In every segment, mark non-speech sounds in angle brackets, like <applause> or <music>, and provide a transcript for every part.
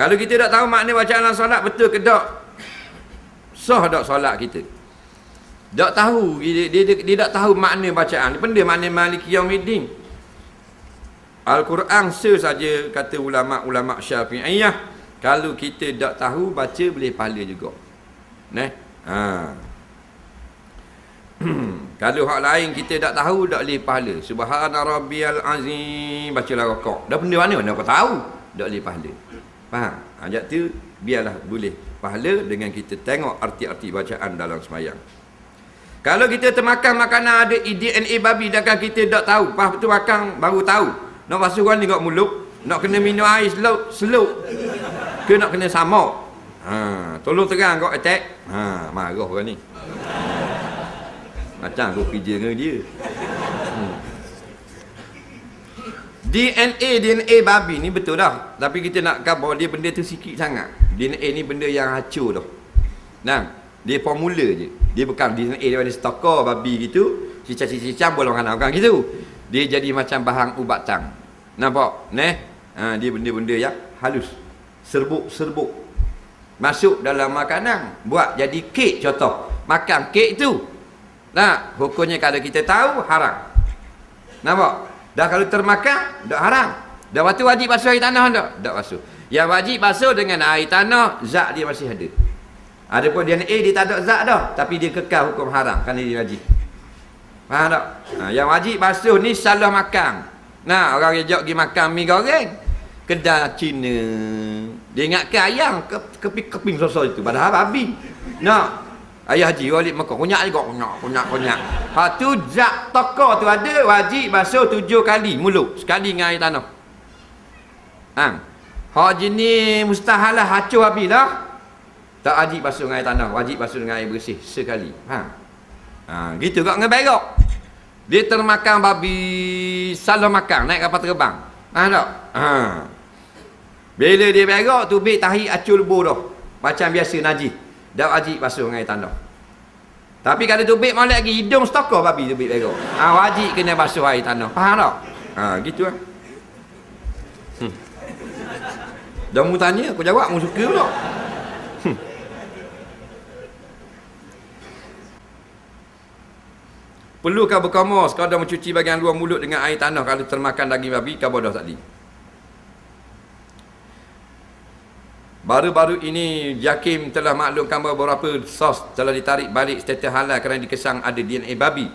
Kalau kita tak tahu makna bacaan dalam solat betul ke tak? Sah tak solat kita? Tak tahu dia, dia, dia, dia tak tahu makna bacaan. Benda makna Maliki Yaumiddin. Al-Quran saja kata ulama-ulama Syafi'iyah kalau kita tak tahu baca boleh pahala juga. Neh. Ha. <clears throat> kalau hak lain kita tak tahu tak boleh pahala. Subhana rabbiyal azim bacalah rokok. Dah benda mana mana kau tahu? Tak boleh pahala. Faham? Ajak tu biarlah boleh pahala dengan kita tengok arti-arti bacaan dalam semayang. Kalau kita termakan makanan ada DNA babi dan kita tak tahu, pas betul makan baru tahu. Nak basuh kan tengok mulut, nak kena minum air slow, slow. Ke nak kena sama. Ha, tolong terang kau attack. Ha, marah orang ni. Macam aku kerja dengan dia. Hmm. DNA DNA babi ni betul dah. Tapi kita nak khabar dia benda tu sikit sangat. DNA ni benda yang hancur dah. Nah, dia formula je. Dia bukan DNA daripada stokor babi gitu. Cicak-cicak bolong kanan orang gitu. Dia jadi macam bahan ubat tang. Nampak? Neh. Ha, dia benda-benda yang halus. Serbuk-serbuk. Masuk dalam makanan. Buat jadi kek contoh. Makan kek tu. Nah, hukumnya kalau kita tahu haram. Nampak? Dah kalau termakan, dah haram. Dah waktu wajib basuh air tanah tak? Tak basuh. Yang wajib basuh dengan air tanah, zat dia masih ada. Adapun DNA dia tak ada zat dah, tapi dia kekal hukum haram kerana dia wajib. Faham tak? Ha, yang wajib basuh ni salah makan. Nah, orang rejak pergi makan mi goreng. Kedai Cina. Dia ingatkan ayam ke keping-keping sosok itu. Padahal babi. Nah, Ayah Haji Walid Mekah kunyak juga kunyak kunyak kunyak. Ha tu zat toko tu ada wajib basuh tujuh kali mulut sekali dengan air tanah. Ha. Ha jenis mustahalah hancur habis dah. Tak wajib basuh dengan air tanah, wajib basuh dengan air bersih sekali. Ha. Ha gitu kok dengan berok. Dia termakan babi salah makan naik kapal terbang. Ha tak? Ha. Bila dia berok tu bit tahi acul dah. Macam biasa najis. Dah wajib basuh dengan air tanah. Tapi kalau tubik mau lagi hidung stokor babi tubik berok. Ha, wajib kena basuh air tanah. Faham tak? Ha, gitu lah. Hmm. Mu tanya, aku jawab, mu suka pula. Hmm. Perlukah berkomos kalau dah mencuci bagian luar mulut dengan air tanah kalau termakan daging babi, kau bodoh tadi. Baru-baru ini Jakim telah maklumkan beberapa sos telah ditarik balik status halal kerana dikesang ada DNA babi.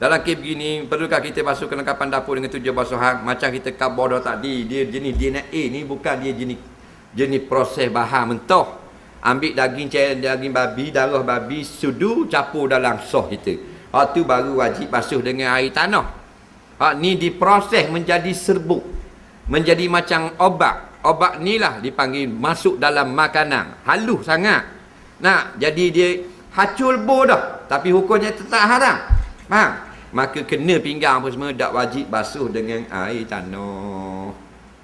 Dalam kes begini, perlukah kita basuh kelengkapan dapur dengan tujuh basuhan macam kita kabar tadi, dia jenis DNA ni bukan dia jenis jenis proses bahan mentah. Ambil daging cairan daging babi, darah babi, sudu capur dalam sos kita. Hak tu baru wajib basuh dengan air tanah. Hak ni diproses menjadi serbuk. Menjadi macam obat obat ni lah dipanggil masuk dalam makanan. Halus sangat. Nak jadi dia hacul bo dah. Tapi hukumnya tetap haram. Faham? Maka kena pinggang apa semua tak wajib basuh dengan air tanah.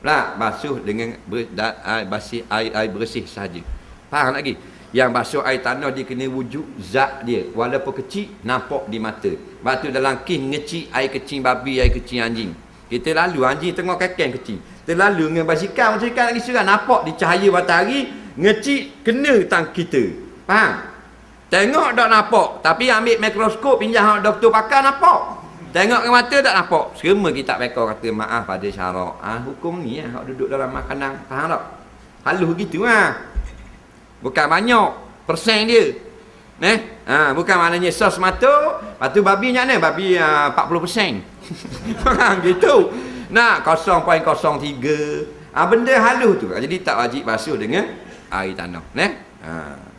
Lah basuh dengan ber, da, air, bersih, air, air bersih saja faham lagi? Yang basuh air tanah dia kena wujud zat dia. Walaupun kecil nampak di mata. Sebab tu dalam kis ngecik air kecil babi air kecil anjing. Kita lalu anjing tengok kakek kecil terlalu dengan basikal basikal lagi serang nampak di cahaya matahari ngecik kena tang kita. Faham? Tengok tak nampak tapi ambil mikroskop pinjam doktor pakar nampak. Tengok ke mata tak nampak. Semua kita pakar kata maaf pada syarak. Ah hukum ni ah duduk dalam makanan. Faham tak? Halus gitu ah. Bukan banyak persen dia. Eh? Ha, bukan maknanya sos mata, lepas tu babi nya ni, babi uh, 40%. <laughs> Faham? Gitu. Nak 0.03 ha, Benda halus tu. Jadi tak wajib basuh dengan air tanah Nah, ha.